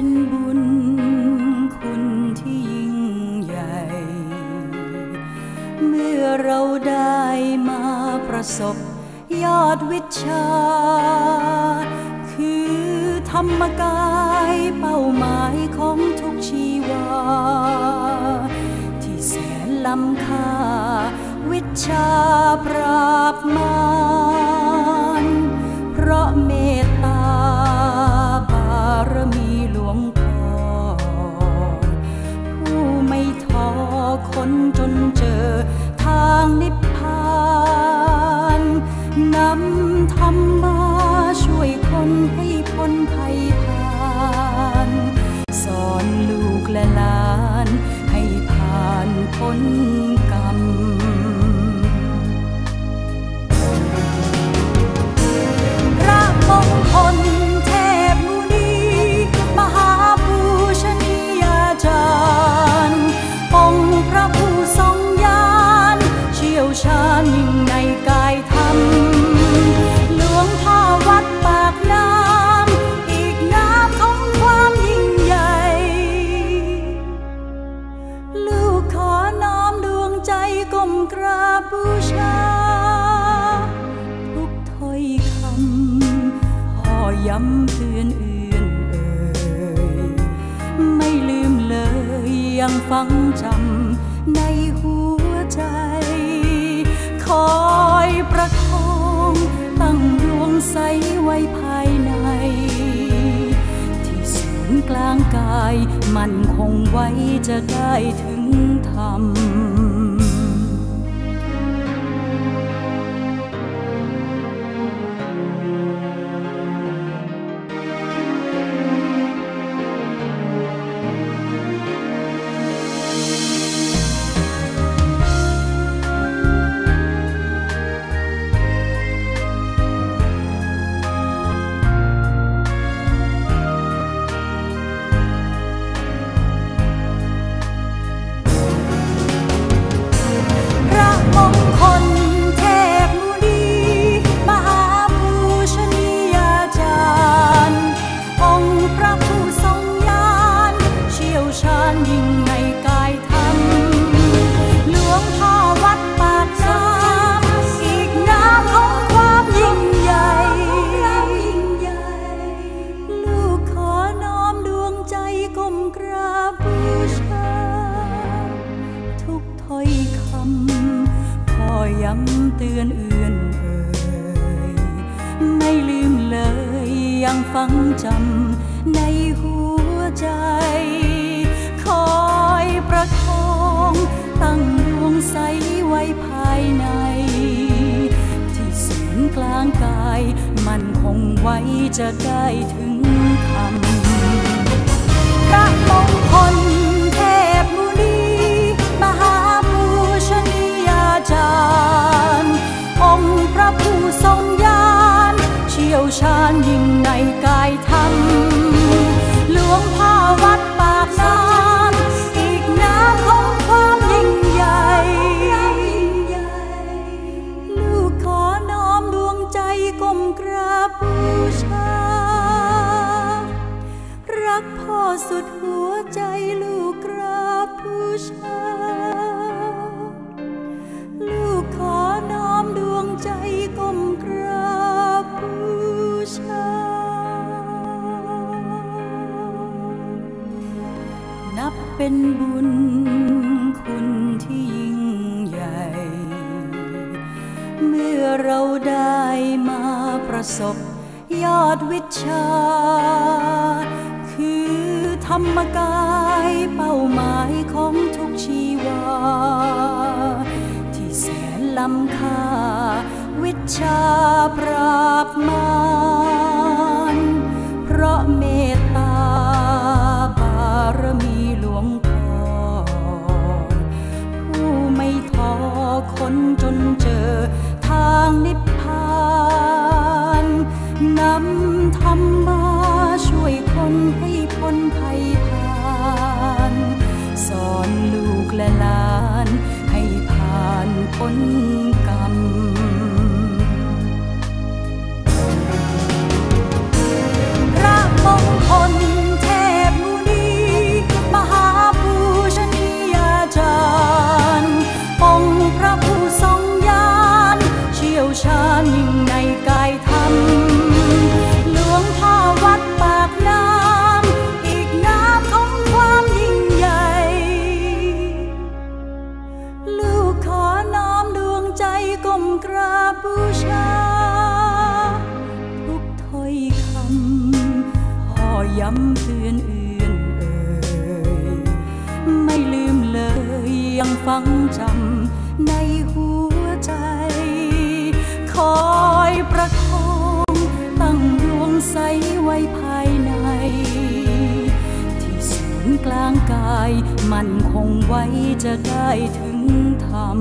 เป็นบุญคุณที่ยิ่งใหญ่ เมื่อเราได้มาประสบยอดวิชา คือธรรมกายเป้าหมายของทุกชีวา ที่แสนล้ำค่า และหลาน ให้ผ่านพ้น พ่อย้ำเตือนเอื่นเอ่ยไม่ลืมเลยยังฟังจำในหัวใจ คอยประคองตั้งดวงใสไว้ภายใน ที่ศูนย์กลางกายมันคงไว้จะได้ถึงธรรม ยังฟังจำในหัวใจ คอยประคองตั้งดวงใสไว้ภายใน ที่ศูนย์กลางกาย มันคงไว้จะได้ถึงธรรมพระมงคล ยิ่งในกายธรรมหลวงพ่อวัดปากน้ำอีกน้ำของความยิ่งใหญ่ ลูกขอน้อมดวงใจก้มกราบบูชา รักพ่อสุดหัวใจลูกกราบบูชา ลูกขอน้อมดวงใจก้ม เป็นบุญคุณที่ยิ่งใหญ่ เมื่อเราได้มาประสบยอดวิชา คือธรรมกายเป้าหมายของทุกชีวา ที่แสนล้ำค่าวิชาปราบมา นจนเจอทางนิพพานนำธรรมาช่วยคนให้พ้นภัยผ่านสอนลูกและหลานให้ผ่านพ้นกรรม ย้ำเตือนเอื่นเอ่ยไม่ลืมเลยยังฟังจำในหัวใจ คอยประคองตั้งดวงใสไว้ภายใน ที่ศูนย์กลางกายมันคงไว้จะได้ถึงธรรม